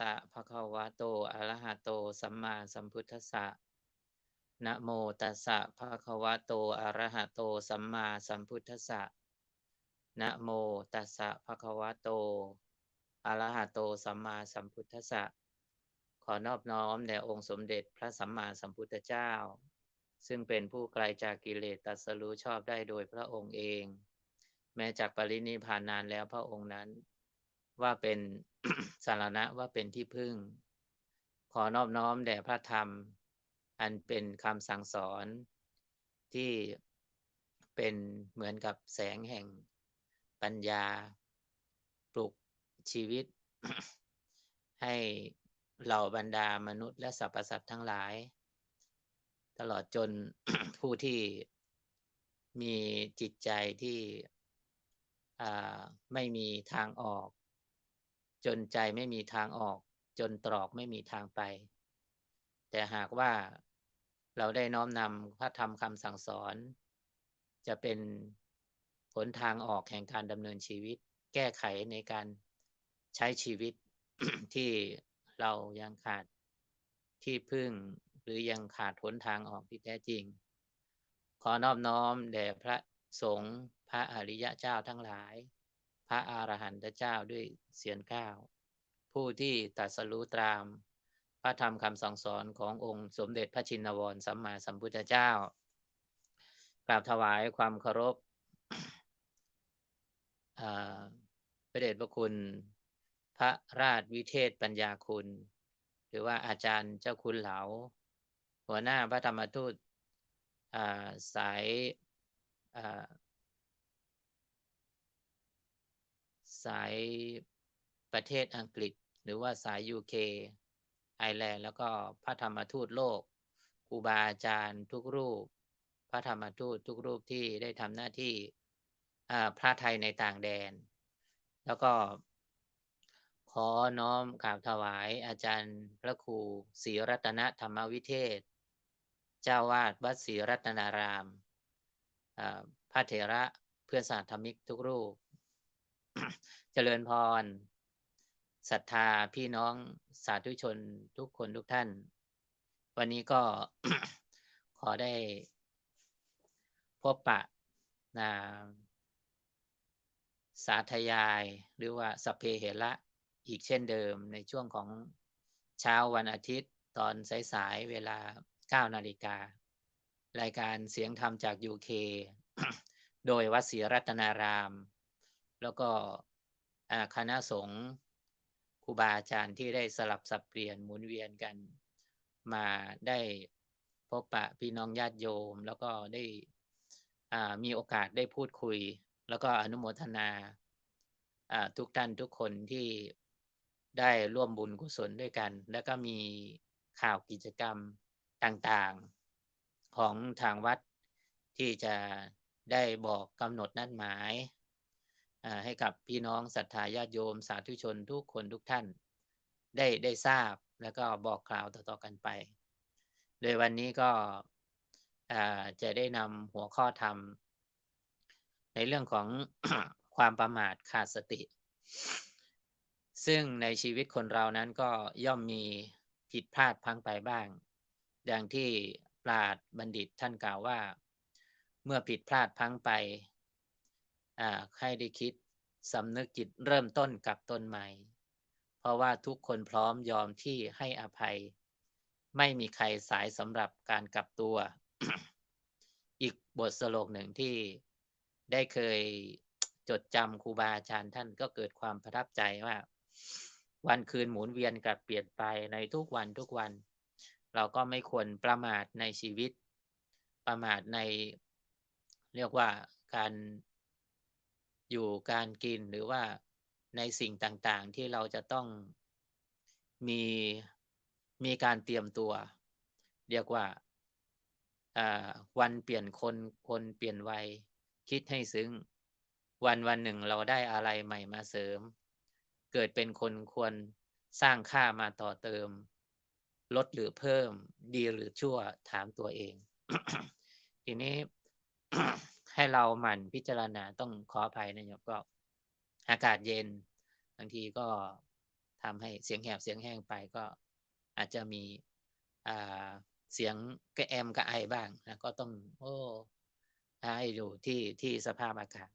ตะภะคะวะโตอะระหะโต สัมมาสัมพุทธัสสะนะโมตัสสะภะคะวะโตอะระหะโต สัมมาสัมพุทธัสสะนะโมตัสสะภะคะวะโตอะระหะโต สัมมาสัมพุทธัสสะขอนอบน้อมแด่องค์สมเด็จพระสัมมาสัมพุทธเจ้า ซึ่งเป็นผู้ไกลจากกิเลสตัสรู้ชอบได้โดยพระองค์เอง แม้จากปรินิพพานนานแล้วพระองค์นั้น ว่าเป็น สารณะว่าเป็นที่พึ่ง ขอนอบน้อมแด่พระธรรม อันเป็นคำสั่งสอนที่เป็นเหมือนกับแสงแห่งปัญญา ปลุกชีวิต ให้เหล่าบรรดามนุษย์และสรรพสัตว์ทั้งหลาย ตลอดจนผู้ที่มีจิตใจที่ไม่มีทางออก จนใจไม่มีทางออก จนตรอกไม่มีทางไป แต่หากว่าเราได้น้อมนำพระธรรมคำสั่งสอน จะเป็นผลทางออกแห่งการดำเนินชีวิต แก้ไขในการใช้ชีวิตที่เรายังขาดที่พึ่งหรือยังขาดหนทางออกที่แท้จริง ขอนอบน้อมแด่พระสงฆ์พระอริยะเจ้าทั้งหลาย พระอรหันตเจ้าด้วยเสียงก้าวผู้ที่ตรัสรู้ตาม พระธรรมคำสั่งสอนขององค์สมเด็จพระชินวรสัมมาสัมพุทธเจ้ากราบถวายความเคารพพระเดชพระคุณ พระราชวิเทศปัญญาคุณ หรือว่าอาจารย์เจ้าคุณเหลา หัวหน้าพระธรรมทูตสาย สายประเทศอังกฤษ หรือว่าสายยูเคไอแลนด์แล้วก็พระธรรมทูตโลกครูบาอาจารย์ทุกรูป พระธรรมทูตทุกรูปที่ได้ทำหน้าที่พระไทยในต่างแดน แล้วก็ขอน้อมกราบถวายอาจารย์พระครูศรีรัตนธรรมวิเทศ เจ้าวาดวัดศรีรัตนารามพระเถระเพื่อศาสตร์ธรรมิกทุกรูป เจริญพรศรัทธาพี่น้องสาธุชนทุกคนทุกท่าน วันนี้ก็ขอได้พบปะนาสาธยายหรือว่าสเพเหระอีกเช่นเดิมในช่วงของเช้าวันอาทิตย์ตอนสายๆเวลา 9 นาฬิกา รายการเสียงธรรมจากยูเคโดยวัดศรีรัตนาราม แล้วก็ คณะสงฆ์ครูบาอาจารย์ที่ได้สลับสับเปลี่ยนหมุนเวียนกันมาได้พบปะพี่น้องญาติโยม แล้วก็ได้มีโอกาสได้พูดคุย แล้วก็อนุโมทนาทุกท่านทุกคนที่ได้ร่วมบุญกุศลด้วยกัน แล้วก็มีข่าวกิจกรรมต่างๆของทางวัดที่จะได้บอกกำหนดนัดหมาย ให้กับพี่น้องศรัทธาญาติโยม สาธุชนทุกคนทุกท่าน ได้ได้ทราบแล้วก็บอกกล่าวต่อๆกันไป โดยวันนี้ก็จะได้นำหัวข้อธรรม ในเรื่องของความประมาทขาดสติ ซึ่งในชีวิตคนเรานั้นก็ย่อมมีผิดพลาดพังไปบ้าง อย่างที่ปราดบัณฑิตท่านกล่าวว่า เมื่อผิดพลาดพังไป ให้ได้คิดสำนึกจิตเริ่มต้นกับต้นใหม่ เพราะว่าทุกคนพร้อมยอมที่ให้อภัย ไม่มีใครสายสำหรับการกลับตัว อีกบทสโลกหนึ่งที่ได้เคยจดจำครูบาอาจารย์ท่านก็เกิดความประทับใจว่า วันคืนหมุนเวียนกับเปลี่ยนไปในทุกวันทุกวัน เราก็ไม่ควรประมาทในชีวิต ประมาทในเรียกว่าการ อยู่การกินหรือว่าในสิ่งต่างๆ ที่เราจะต้องมีมีการเตรียมตัว เรียกว่าวันเปลี่ยนคนคนเปลี่ยนวัยคิดให้ซึ้ง วันวันหนึ่งเราได้อะไรใหม่มาเสริม เกิดเป็นคนควรสร้างค่ามาต่อเติม ลดหรือเพิ่ม ดีหรือชั่วถามตัวเอง ทีนี้ ให้เราหมั่นพิจารณาต้องขออภัยนะโยมก็อากาศเย็น บางทีก็ททำให้เสียงแหบเสียงแห้งไปก็อาจจะมีอ่าเสียงกระแอมกระไอบ้างนะก็ต้อง โอ้ให้ดูที่ที่สภาพอากาศ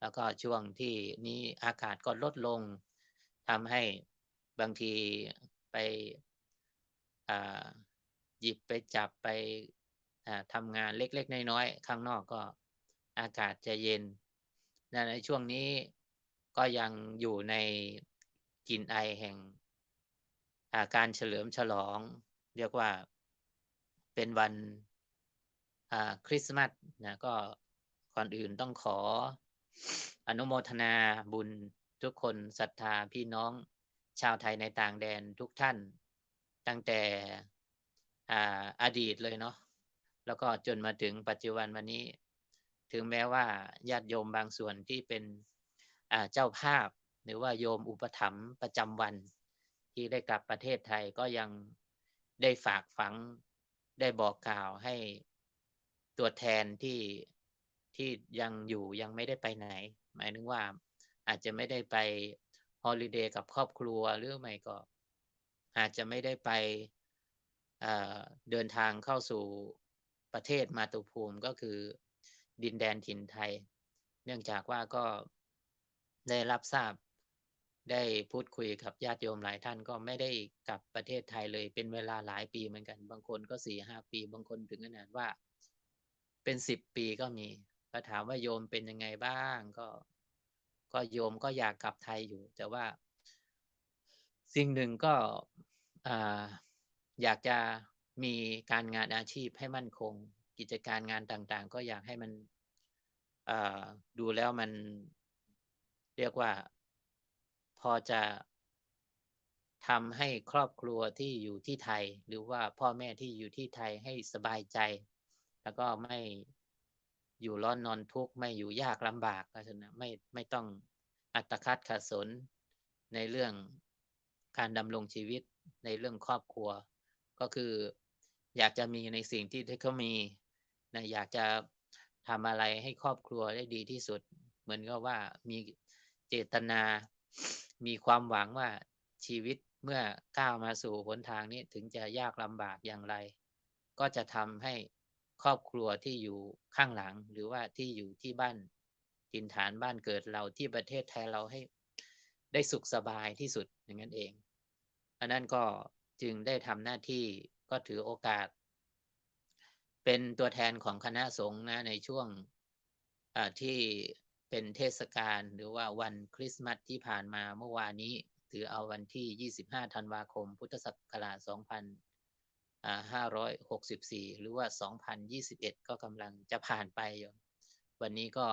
แล้วก็ช่วงที่นี้อากาศก็ลดลงทำให้บางทีไปหยิบไปจับไปอ่าทำงานเล็ก ๆ น้อยๆข้างนอกก็ อากาศจะเย็นนะในช่วงนี้ก็ยังอยู่ในกลิ่นไอแห่งอาการเฉลิมฉลอง เรียกว่าเป็นวันคริสต์มาสนะก็ก่อนอื่นต้องขออนุโมทนาบุญทุกคนศรัทธาพี่น้องชาวไทยในต่างแดนทุกท่าน ตั้งแต่ออดีตเลยเนาะแล้วก็จนมาถึงปัจจุบันวันนี้ ถึงแม้ว่าญาติโยมบางส่วนที่เป็นเจ้าภาพ หรือว่าโยมอุปถัมภ์ประจำวัน ที่ได้กลับประเทศไทยก็ยังได้ฝากฝังได้บอกกล่าวให้ตัวแทนที่ที่ยังอยู่ยังไม่ได้ไปไหน หมายถึงว่าอาจจะไม่ได้ไปฮอลิเดย์กับครอบครัวหรือไม่ก็ อาจจะไม่ได้ไปเดินทางเข้าสู่ประเทศมาตุภูมิก็คือ ดินแดนถิ่นไทย เนื่องจากว่าก็ได้รับทราบได้พูดคุยกับญาติโยมหลายท่านก็ไม่ได้กลับประเทศไทยเลยเป็นเวลาหลายปีเหมือนกัน บางคนก็สี่ห้าปี บางคนถึงขนาดว่า เป็นสิบปีก็มีก็ถามว่าโยมเป็นยังไงบ้างก็ ก็โยมก็อยากกลับไทยอยู่ แต่ว่า สิ่งหนึ่งก็อยากจะมีการงานอาชีพให้มั่นคง กิจการงานต่างๆ ก็อยากให้มันดูแล้วมันเรียกว่า พอจะทำให้ครอบครัวที่อยู่ที่ไทย หรือว่าพ่อแม่ที่อยู่ที่ไทยให้สบายใจ แล้วก็ไม่อยู่ร้อนนอนทุกข์ไม่อยู่ยากลำบากก็ฉะนั้นไม่ไม่ต้องอัตคัดขัดสนในเรื่องการดำรงชีวิตในเรื่องครอบครัว ก็คืออยากจะมีในสิ่งที่เขามี นะอยากจะทำอะไรให้ครอบครัวได้ดีที่สุด เหมือนกับว่ามีเจตนา มีความหวังว่าชีวิตเมื่อก้าวมาสู่หนทางนี้ถึงจะยากลำบากอย่างไร ก็จะทำให้ครอบครัวที่อยู่ข้างหลัง หรือว่าที่อยู่ที่บ้านทินฐานบ้านเกิดเราที่ประเทศไทยเราให้ได้สุขสบายที่สุดอย่างนั้นเองอันนั้นก็จึงได้ทำหน้าที่ก็ถือโอกาส เป็นตัวแทนของคณะสงฆ์นะในช่วงที่เป็นเทศกาลหรือว่าวันคริสต์มาสที่ผ่านมาเมื่อวานนี้ ถือเอาวันที่ 25 ธันวาคม พุทธศักราช 2564 หรือว่า 2021 ก็กำลังจะผ่านไปอยู่วันนี้ก็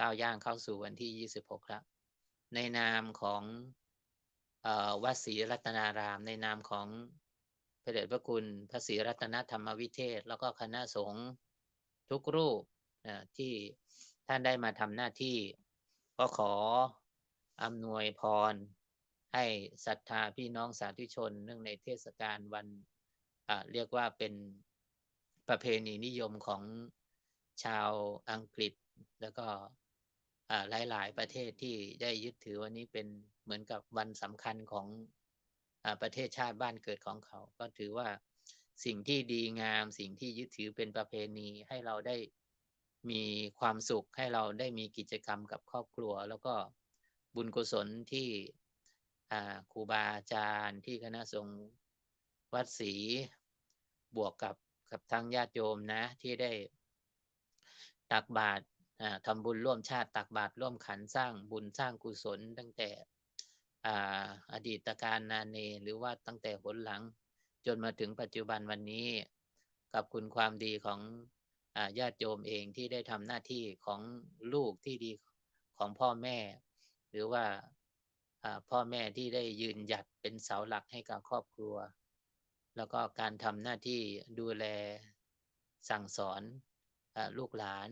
ก้าวย่างเข้าสู่วันที่ 26 แล้ว ในนามของวัดศรีรัตนาราม ในนามของ พระเดชพระคุณพระศรีรัตนธรรมวิเทศ แล้วก็คณะสงฆ์ทุกรูปที่ท่านได้มาทำหน้าที่ก็ขออำนวยพร ให้ศรัทธาพี่น้องสาธุชน เนื่องในเทศกาลวันเรียกว่าเป็นประเพณีนิยมของชาวอังกฤษ แล้วก็หลาย ๆ ประเทศที่ได้ยึดถือวันนี้เป็นเหมือนกับวันสำคัญของ ประเทศชาติบ้านเกิดของเขา ก็ถือว่าสิ่งที่ดีงาม สิ่งที่ยึดถือเป็นประเพณีให้เราได้มีความสุขให้เราได้มีกิจกรรมกับครอบครัว แล้วก็บุญกุศลที่ครูบาอาจารย์ที่คณะสงฆ์วัดศรีบวกกับกับทั้งญาติโยมนะที่ได้ตักบาตรทำบุญร่วมชาติตักบาตรร่วมขันสร้างบุญสร้างกุศลตั้งแต่ อดีตการนาเนหรือว่าตั้งแต่หนหลัง จนมาถึงปัจจุบันวันนี้ กับคุณความดีของญาติโยมเองที่ได้ทำหน้าที่ของลูกที่ดีของพ่อแม่ หรือว่าพ่อแม่ที่ได้ยืนหยัดเป็นเสาหลักให้กับครอบครัว แล้วก็การทำหน้าที่ดูแลสั่งสอนอลูกหลาน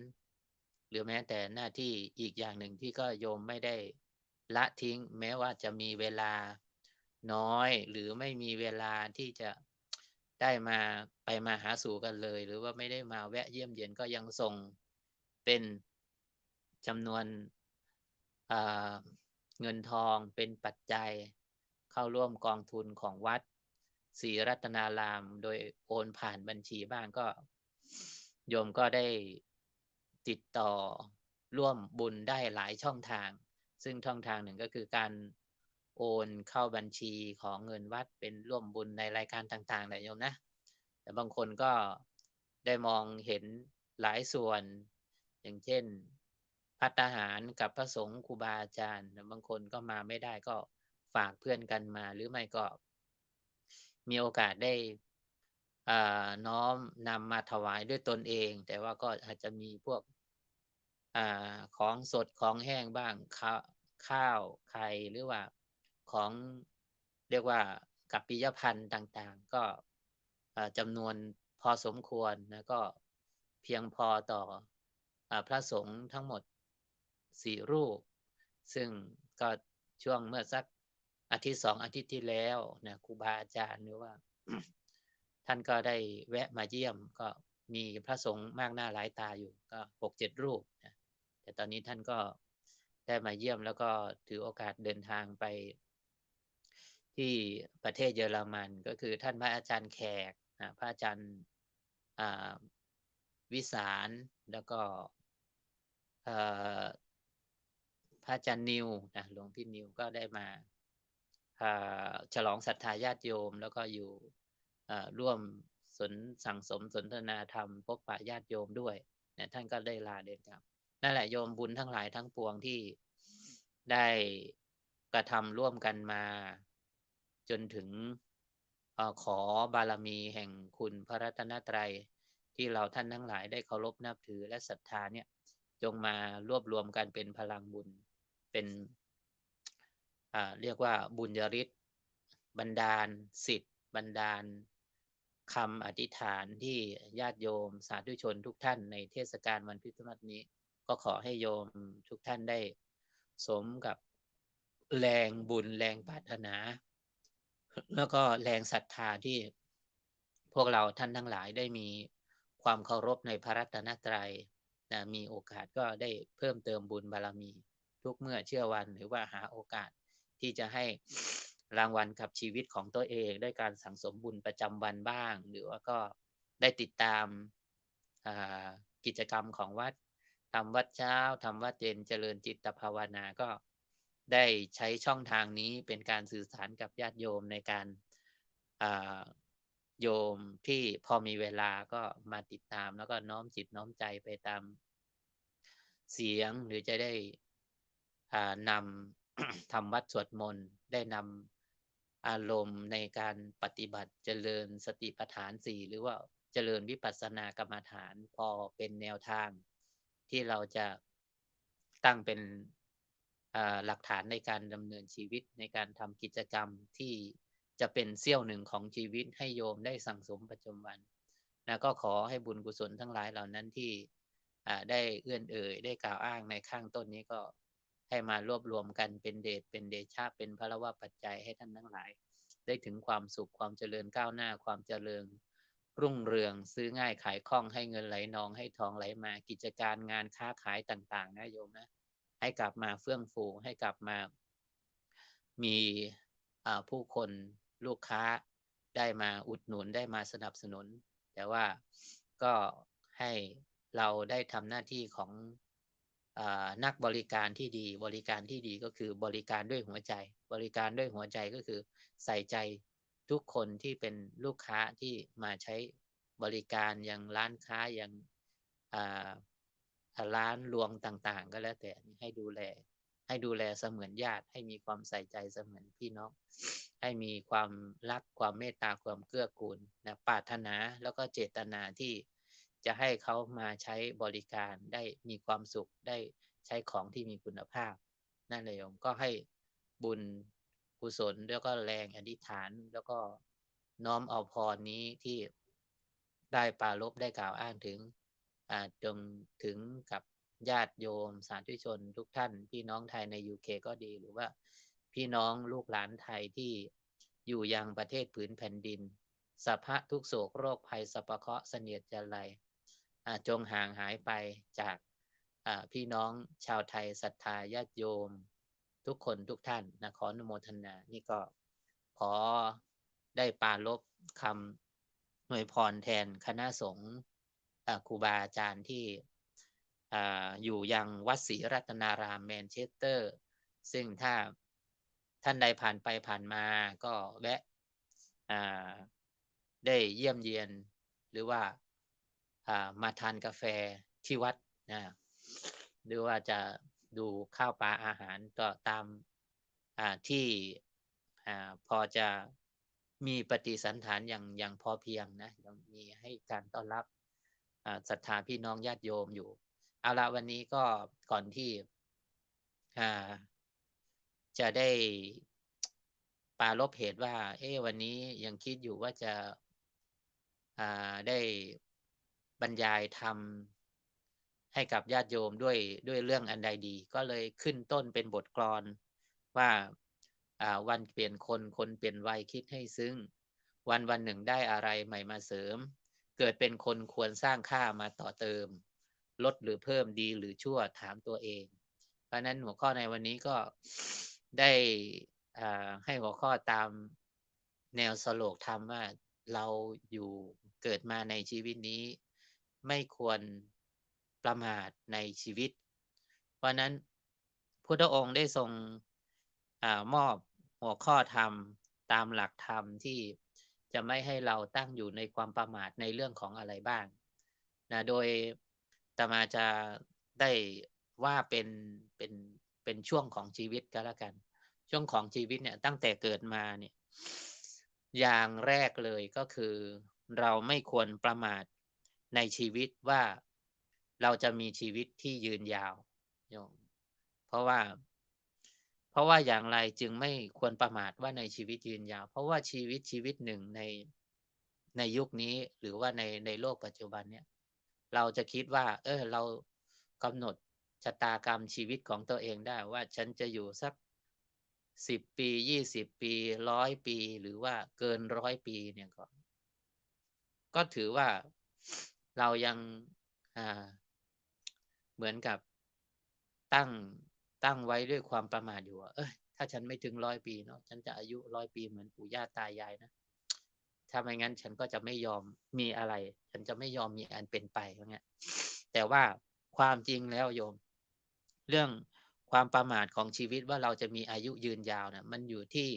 หรือแม้แต่หน้าที่อีกอย่างหนึ่งที่ก็โยมไม่ได้ ละทิ้ง แม้ว่าจะมีเวลาน้อย หรือไม่มีเวลาที่จะได้มาไปมาหาสู่กันเลย หรือว่าไม่ได้มาแวะเยี่ยมเยียนก็ยังส่งเป็นจำนวนเงินทองเป็นปัจจัยเข้าร่วมกองทุนของวัดศรีรัตนาราม โดยโอนผ่านบัญชีบ้างก็โยมก็ได้ติดต่อร่วมบุญได้หลายช่องทาง ซึ่งช่องทางหนึ่งก็คือการโอนเข้าบัญชีของเงินวัดเป็นร่วมบุญในรายการต่างๆนะโยมนะ แต่บางคนก็ได้มองเห็นหลายส่วน อย่างเช่นพัตหารกับพระสงฆ์ครูบาอาจารย์บางคนก็มาไม่ได้ก็ฝากเพื่อนกันมาหรือไม่ก็ มีโอกาสได้น้อมนำมาถวายด้วยตนเอง แต่ว่าก็อาจจะมีพวกอของสดของแห้งบ้าง ข้าวไข่หรือว่าของเรียกว่ากับปิยพันธ์ต่างๆ ก็จำนวนพอสมควรนะก็เพียงพอต่ออพระสงฆ์ทั้งหมดสี่รูป ซึ่งก็ช่วงเมื่อสักอาทิตย์สองอาทิตย์ที่แล้วนะครูบาอาจารย์หรือว่า ท่านก็ได้แวะมาเยี่ยมก็มีพระสงฆ์มากหน้าหลายตาอยู่ก็หกเจ็ดรูปนะแต่ตอนนี้ท่านก็ ได้มาเยี่ยมแล้วก็ถือโอกาสเดินทางไป ที่ประเทศเยอรมันก็คือท่านพระอาจารย์แขกนะพระอาจารย์วิสารแล้วก็พระอาจารย์นิวนะหลวงพี่นิวก็ได้มาฉลองศรัทธาญาติโยม แล้วก็อยู่ร่วมสนสั่งสมสนทนาธรรมพบปะญาติโยมด้วยนะท่านก็ได้ลาเดินทาง นั่นแหละโยมบุญทั้งหลายทั้งปวงที่ได้กระทำร่วมกันมา จนถึงอขอบารมีแห่งคุณพระรัตนตรัย ที่เราท่านทั้งหลายได้เคารพนับถือและศรัทธาเนี่ย จงมารวบรวมกันเป็นพลังบุญเป็นเรียกว่าบุญยริศบันดาลสิทธิ์บันดาลคำอธิษฐานที่ญาติโยมสาธุชนทุกท่านในเทศกาลวันพิธมัตนี้ ก็ขอให้โยมทุกท่านได้สมกับแรงบุญแรงปรารถนา แล้วก็แรงศรัทธาที่พวกเราท่านทั้งหลายได้มีความเคารพในพระรัตนตรยัยนะมีโอกาสก็ได้เพิ่มเติมบุญบารมี ทุกเมื่อเชื่อวันหรือว่าหาโอกาสที่จะให้รางวัลกับชีวิตของตัวเองด้วยการสั่งสมบุญประจำวันบ้าง หรือว่าก็ได้ติดตามกิจกรรมของวัด ทำวัดเช้าทำวัดเย็นเจริญจิตภาวนาก็ได้ใช้ช่องทางนี้เป็นการสื่อสารกับญาติโยมในการโยมที่พอมีเวลาก็มาติดตาม แล้วก็น้อมจิตน้อมใจไปตามเสียงหรือจะได้นำทำวัดสวดมนต์ได้นำอารมณ์ในการปฏิบัติเจริญสติปัฏฐานสี่หรือว่าเจริญวิปัสสนากรรมฐานพอเป็นแนวทาง ที่เราจะตั้งเป็นหลักฐานในการดำเนินชีวิตในการทำกิจกรรมที่จะเป็นเสี้ยวหนึ่งของชีวิตให้โยมได้สั่งสมประจำวันนะก็ขอให้บุญกุศลทั้งหลายเหล่านั้นที่ได้เอื้อนเอ่ยได้กล่าวอ้างในข้างต้นนี้ก็ให้มารวบรวมกันเป็นเดชเป็นเดชาเป็นพระวะปัจจัยให้ท่านทั้งหลาย ได้ถึงความสุขความเจริญก้าวหน้าความเจริญ รุ่งเรืองซื้อง่ายขายคล่องให้เงินไหลนองให้ทองไหลมากิจการงานค้าขายต่าง ๆ นะโยมนะให้กลับมาเฟื่องฟูให้กลับมา มีผู้คนลูกค้าได้มาอุดหนุนได้มาสนับสนุน แต่ว่าก็ให้เราได้ทำหน้าที่ของอนักบริการที่ดี บริการที่ดีก็คือบริการด้วยหัวใจ บริการด้วยหัวใจก็คือใส่ใจ ทุกคนที่เป็นลูกค้าที่มาใช้บริการอย่างร้านค้าอย่างร้านรวงต่างๆ ก็แล้วแต่ให้ดูแล ให้ดูแลเสมือนญาติ ให้มีความใส่ใจเสมือนพี่น้อง ให้มีความรักความเมตตาความเกื้อกูลนะปรารถนาแล้วก็เจตนาที่จะให้เขามาใช้บริการได้มีความสุขได้ใช้ของที่มีคุณภาพ นั่นเลยผมก็ให้บุญ กุศลแล้วก็แรงอธิษฐานแล้วก็น้อมเอาพรนี้ที่ได้ปาลบได้กล่าวอ้างถึงจงถึงกับญาติโยมสาธุชนทุกท่าน พี่น้องไทยในยูเคก็ดีหรือว่า พี่น้องลูกหลานไทยที่อยู่ยังประเทศผืนแผ่นดินสภะทุกโศกโรคภัยสปะเคาะเสนียดจันไรจงห่างหายไปจากพี่น้องชาวไทยศรัทธาญาติโยม ทุกคนทุกท่านนะขออนุโมทนา นี่ก็ขอได้ปรารภคำอวยพรแทนคณะสงฆ์อ่าครูบาอาจารย์ที่อยู่ยังวัดศรีรัตนารามแมนเชสเตอร์ ซึ่งถ้าท่านใดผ่านไปผ่านมาก็แวะได้เยี่ยมเยียนหรือว่ามาทานกาแฟที่วัดนะหรือว่าจะ ดูข้าวปลาอาหารก็ตามที่พอจะมีปฏิสันฐานอย่างอย่างพอเพียงนะยังมีให้การต้อนรับศรัทธาพี่น้องญาติโยมอยู่ เอาละวันนี้ก็ก่อนที่จะได้ปารบเหตุว่า เอ๊วันนี้ยังคิดอยู่ว่าจะาได้บรรยายธรรม ให้กับญาติโยมด้วยด้วยเรื่องอันใดดี ก็เลยขึ้นต้นเป็นบทกลอนว่าอ่าวันเปลี่ยนคนคนเปลี่ยนวัยคิดให้ซึ้ง วันวันหนึ่งได้อะไรใหม่มาเสริม เกิดเป็นคนควรสร้างค่ามาต่อเติม ลดหรือเพิ่มดีหรือชั่วถามตัวเอง เพราะนั้นหัวข้อในวันนี้ก็ได้อ่าให้หัวข้อตามแนวสโลกธรรมว่าเราอยู่เกิดมาในชีวิตนี้ ไม่ควร ประมาทในชีวิต เพราะนั้นพุทธองค์ได้ทรงอมอบหัวข้อธรรมตามหลักธรรมที่จะไม่ให้เราตั้งอยู่ในความประมาทในเรื่องของอะไรบ้างนะโดยตมาจะได้ว่าเป็นเป็นเป็นช่วงของชีวิตก็แล้วกัน ช่วงของชีวิตเนี่ยตั้งแต่เกิดมาเนี่ยอย่างแรกเลยก็คือเราไม่ควรประมาทในชีวิตว่า เราจะมีชีวิตที่ยืนยาวโยมเพราะว่า เพราะว่าอย่างไรจึงไม่ควรประมาทว่าในชีวิตยืนยาว เพราะว่าชีวิตชีวิตหนึ่งในในยุคนี้หรือว่าในในโลกปัจจุบันเนี่ย เราจะคิดว่า เออเรากำหนดชะตากรรมชีวิตของตัวเองได้ว่าฉันจะอยู่สักสิบปียี่สิบปีร้อยปีหรือว่าเกินร้อยปีเนี่ยก็ ก็ถือว่าเรายังอ่า เหมือนกับตั้งตั้งไว้ด้วยความประมาทอยู่ว่าเอ้ยถ้าฉันไม่ถึงร้อยปีเนาะฉันจะอายุร้อยปีเหมือนปู่ย่าตายายนะถ้าไม่งั้นฉันก็จะไม่ยอมมีอะไร ฉันจะไม่ยอมมีอันเป็นไปอย่างเงี้ยแต่ว่าความจริงแล้วโยม เรื่องความประมาทของชีวิตว่าเราจะมีอายุยืนยาวนะมันอยู่ที่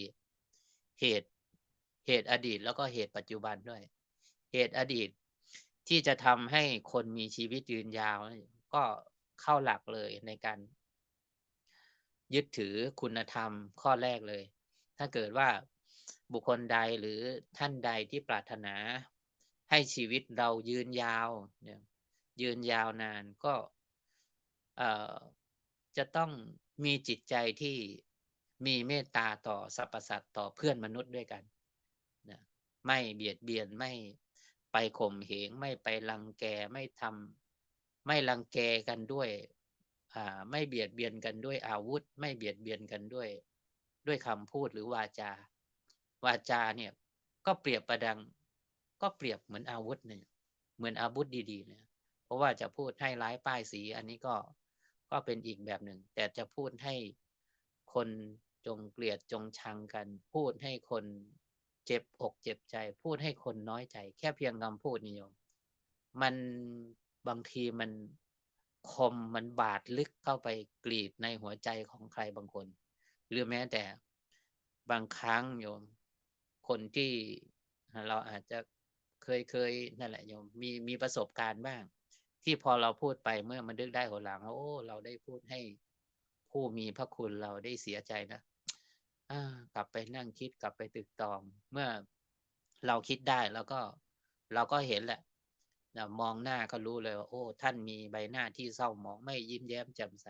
เหตุเหตุอดีตแล้วก็เหตุปัจจุบันด้วย เหตุอดีตที่จะทำให้คนมีชีวิตยืนยาว ก็เข้าหลักเลยในการยึดถือคุณธรรมข้อแรกเลย ถ้าเกิดว่าบุคคลใดหรือท่านใดที่ปรารถนา ให้ชีวิตเรายืนยาวเนี่ยยืนยาวนานก็จะต้องมีจิตใจที่มีเมตตาต่อสรรพสัตว์ต่อเพื่อนมนุษย์ด้วยกันนะไม่เบียดเบียนไม่ไปข่มเหงไม่ไปรังแกไม่ทำ ไม่รังแกกันด้วยไม่เบียดเบียนกันด้วยอาวุธ ไม่เบียดเบียนกันด้วย ด้วยคำพูดหรือวาจา วาจาเนี่ยก็เปรียบประดัง ก็เปรียบเหมือนอาวุธเนี่ยเหมือนอาวุธดีๆเนี่ยเพราะว่าจะพูดให้ร้ายป้ายสี อันนี้ก็ก็เป็นอีกแบบหนึ่ง แต่จะพูดให้คนจงเกลียดจงชังกัน พูดให้คนเจ็บอกเจ็บใจ พูดให้คนน้อยใจ แค่เพียงคำพูดนิยม มัน บางทีมันคมมันบาดลึกเข้าไปกรีดในหัวใจของใครบางคน หรือแม้แต่บางครั้งโยม คนที่เราอาจจะเคยเคยนั่นแหละโยมมีมีประสบการณ์บ้าง ที่พอเราพูดไปเมื่อมันดึกได้หัวหลังโอ้ เราได้พูดให้ผู้มีพระคุณเราได้เสียใจนะกลับไปนั่งคิดกลับไปตึกตอง เมื่อเราคิดได้แล้วก็เราก็เห็นแหละ มองหน้าก็รู้เลยว่าโอ้ท่านมีใบหน้าที่เศร้าหมองไม่ยิ้มแย้มแจ่มใส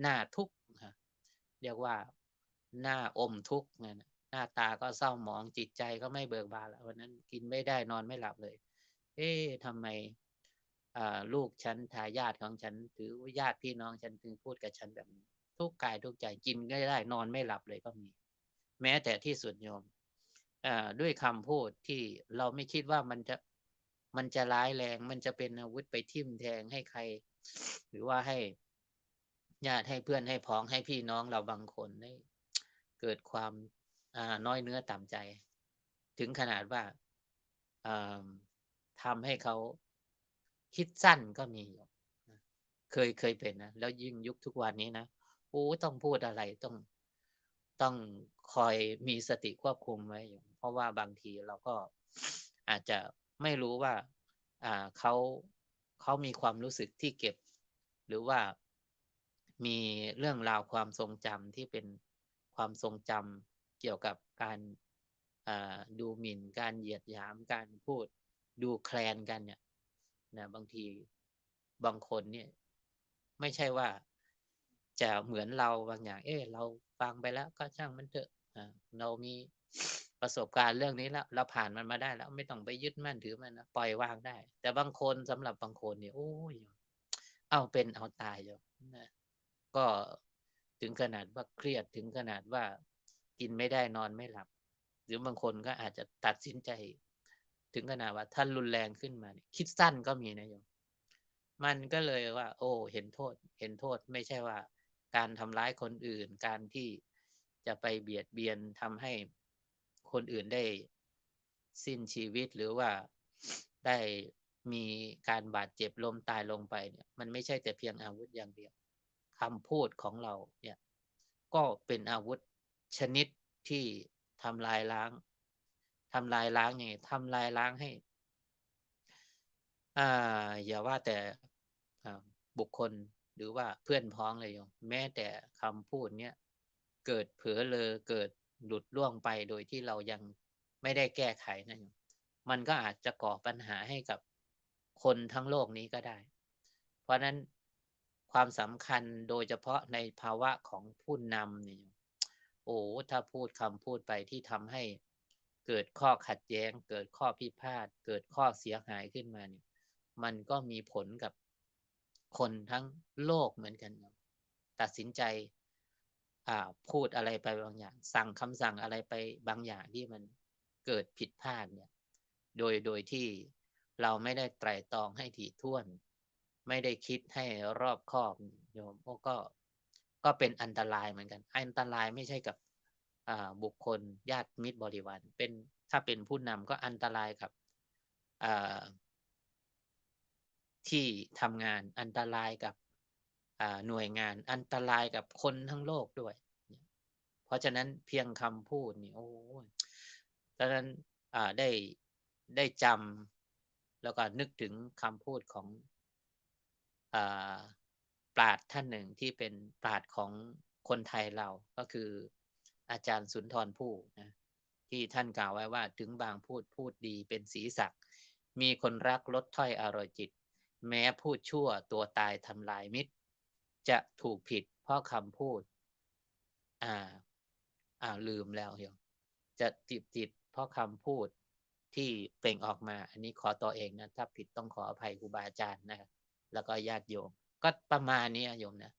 หน้าทุกข์เรียกว่าหน้าอมทุกข์ไงหน้าตาก็เศร้าหมองจิตใจก็ไม่เบิกบานแล้ววันนั้นกินไม่ได้นอนไม่หลับเลย เอ๊ะทำไมลูกฉันทายาทของฉันถือว่าญาติพี่น้องฉันถึงพูดกับฉันแบบนี้ ทุกกายทุกใจกินไม่ได้นอนไม่หลับเลยก็มี แม้แต่ที่สุดโยมด้วยคำพูดที่เราไม่คิดว่ามันจะ มันจะร้ายแรง มันจะเป็นอาวุธไปทิ่มแทงให้ใคร หรือว่าให้ญาติให้เพื่อนให้พ้องให้พี่น้องเราบางคนได้เกิดความน้อยเนื้อต่ำใจ ถึงขนาดว่าทำให้เขาคิดสั้นก็มีอยู่เคยเคยเป็นนะแล้วยิ่งยุคทุกวันนี้นะโอ้ต้องพูดอะไรต้องต้องคอยมีสติควบคุมไว้อยู่เพราะว่าบางทีเราก็อาจจะ ไม่รู้ว่าอ่าเขาเขามีความรู้สึกที่เก็บ หรือว่ามีเรื่องราวความทรงจำที่เป็นความทรงจำเกี่ยวกับการดูหมิ่นการเหยียดหยามการพูดดูแคลนกันเนี่ยนะบางทีบางคนเนี่ย ไม่ใช่ว่าจะเหมือนเราบางอย่าง เออเราฟังไปแล้วก็ช่างมันเถอะเรามี ประสบการณ์เรื่องนี้แล้ว เราผ่านมันมาได้แล้ว ไม่ต้องไปยึดมั่นถือมันนะปล่อยวางได้ แต่บางคนสำหรับบางคนเนี่ยโอ้ยเอาเป็นเอาตายอยู่นะก็ถึงขนาดว่าเครียดถึงขนาดว่ากินไม่ได้นอนไม่หลับ หรือบางคนก็อาจจะตัดสินใจ ถึงขนาดว่าท่านรุนแรงขึ้นมาคิดสั้นก็มีนะโยมมันก็เลยว่า โอ้ เห็นโทษ เห็นโทษไม่ใช่ว่า การทำร้ายคนอื่น การที่จะไปเบียดเบียนทำให้ คนอื่นได้สิ้นชีวิตหรือว่าได้มีการบาดเจ็บล้มตายลงไปเนี่ย มันไม่ใช่แต่เพียงอาวุธอย่างเดียวคำพูดของเราเนี่ย ก็เป็นอาวุธชนิดที่ทำลายล้างทำลายล้างไงทำลายล้างให้ อ่า อย่าว่าแต่บุคคลหรือว่าเพื่อนพ้องเลยโยมแม้แต่คำพูดเนี้ยเกิดเผลอเลอเกิด หลุดล่วงไปโดยที่เรายังไม่ได้แก้ไขนะโยมมันก็อาจจะก่อปัญหาให้กับคนทั้งโลกนี้ก็ได้ เพราะนั้นความสำคัญโดยเฉพาะในภาวะของผู้นำนี่โอ้ถ้าพูดคำพูดไปที่ทำให้เกิดข้อขัดแย้ง เกิดข้อพิพาทเกิดข้อเสียหายขึ้นมาเนี่ยมันก็มีผลกับคนทั้งโลกเหมือนกัน ตัดสินใจ พูดอะไรไปบางอย่าง สั่งคำสั่งอะไรไปบางอย่างที่มันเกิดผิดพลาดเนี่ย โดยโดยที่เราไม่ได้ไตรตรองให้ถี่ถ้วน ไม่ได้คิดให้รอบคอบโยมก็ก็เป็นอันตรายเหมือนกัน อันตรายไม่ใช่กับบุคคลญาติมิตรบริวารเป็นถ้าเป็นผู้นำก็อันตรายกับที่ทำงานอันตรายกับ หน่วยงานอันตรายกับคนทั้งโลกด้วย เพราะฉะนั้นเพียงคำพูดนี่โอ้ดังนั้นได้ได้จำแล้วก็นึกถึงคำพูดของอปราดท่านหนึ่งที่เป็นปราดของคนไทยเราก็คืออาจารย์สุนทรภู่นะที่ท่านกล่าวไว้ว่าถึงบางพูดพูดดีเป็นสีสักมีคนรักลดถ้อยอร่อยจิต แม้พูดชั่วตัวตายทำลายมิตร จะถูกผิดเพราะคำพูด อ่า อ่าลืมแล้วเหี่ยวจะติดติดเพราะคำพูดที่เปล่งออกมา อันนี้ขอตัวเองนะ ถ้าผิดต้องขออภัยครูบาอาจารย์นะ แล้วก็ญาติโยม ก็ประมาณนี้โยมนะ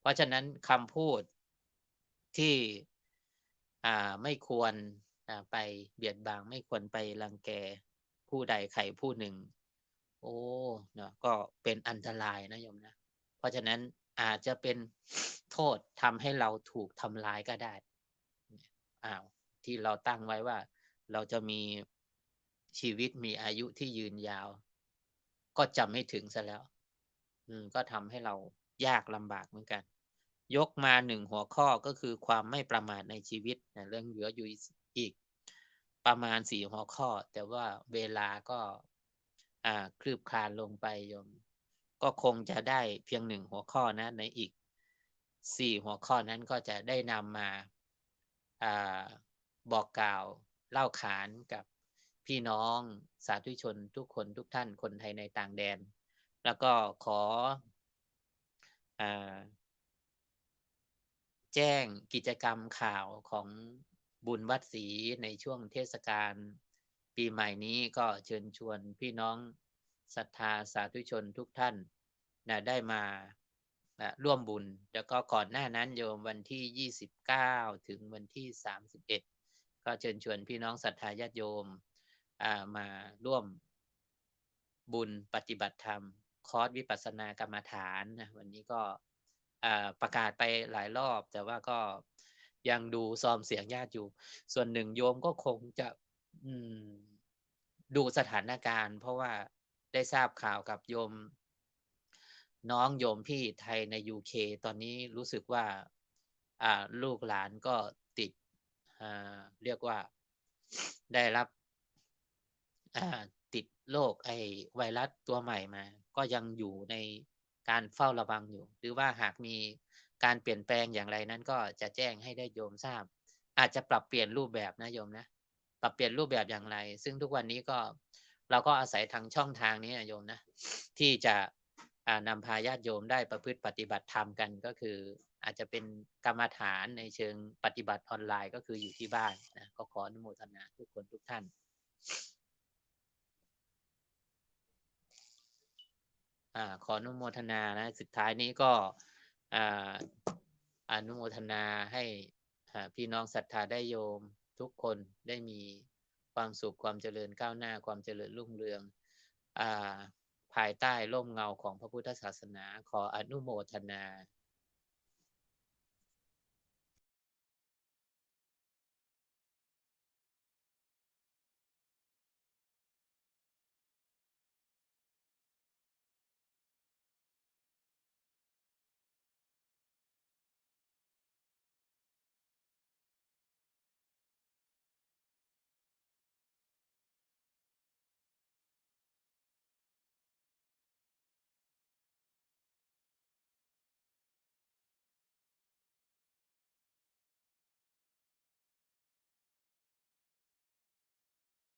เพราะฉะนั้นคำพูดที่อ่าไม่ควรไปเบียดบังไม่ควรไปรังแกผู้ใดใครผู้หนึ่ง โอ้เนาะก็เป็นอันตรายนะโยมนะ เพราะฉะนั้น อาจจะเป็นโทษทำให้เราถูกทำลายก็ได้อ้าวที่เราตั้งไว้ว่า เราจะมีชีวิตมีอายุที่ยืนยาว ก็จำไม่ถึงซะแล้ว อืม ก็ทำให้เรายากลำบากเหมือนกัน ยกมาหนึ่งหัวข้อก็คือความไม่ประมาทในชีวิตนะเรื่องเหลืออยู่อีก ประมาณสี่หัวข้อ แต่ว่าเวลาก็ อ่า คลืบคลานลงไปยม ก็คงจะได้เพียงหนึ่งหัวข้อนะในอีกสี่หัวข้อนั้นก็จะได้นำมาอาบอกกล่าวเล่าขานกับพี่น้องสาธุชนทุกคนทุกท่านคนไทยในต่างแดน แล้วก็ขออแจ้งกิจกรรมข่าวของบุญวัดศรีในช่วงเทศกาลปีใหม่นี้ก็เชิญชวนพี่น้อง ศรัทธาสาธุชนทุกท่านนะได้มาร่วมบุญ แล้วก็ก่อนหน้านั้นโยมวันที่ 29 ถึงวันที่ 31 ก็เชิญชวนพี่น้องศรัทธาญาติโยมมาร่วมบุญปฏิบัติธรรม คอร์สวิปัสสนากรรมฐานนะวันนี้ก็ประกาศไปหลายรอบ แต่ว่าก็ยังดูซอมเสียงญาติอยู่ ส่วนหนึ่งโยมก็คงจะดูสถานการณ์ เพราะว่า ได้ทราบข่าวกับโยม น้องโยมพี่ไทยใน UK ตอนนี้รู้สึกว่าลูกหลานก็ติดเรียกว่าได้รับติดโรคไอไวรัสตัวใหม่มา ก็ยังอยู่ในการเฝ้าระวังอยู่ หรือว่าหากมีการเปลี่ยนแปลงอย่างไรนั้นก็จะแจ้งให้ได้โยมทราบ อาจจะปรับเปลี่ยนรูปแบบนะโยมนะ ปรับเปลี่ยนรูปแบบอย่างไร ซึ่งทุกวันนี้ก็ เราก็อาศัยทางช่องทางนี้โยมนะ ที่จะนำพาญาติโยมได้ประพฤติปฏิบัติธรรมกันก็คืออาจจะเป็นกรรมฐานในเชิงปฏิบัติออนไลน์ก็คืออยู่ที่บ้านนะก็ขออนุโมทนาทุกคนทุกท่านอขออนุโมทนานะสุดท้ายนี้ก็ออนุโมทนาให้พี่น้องศรัทธาญาติโยมทุกคนได้มี ความสุขความเจริญก้าวหน้าความเจริญรุ่งเรืองอภายใต้ร่มเงาของพระพุทธศาสนา ขออนุโมทนา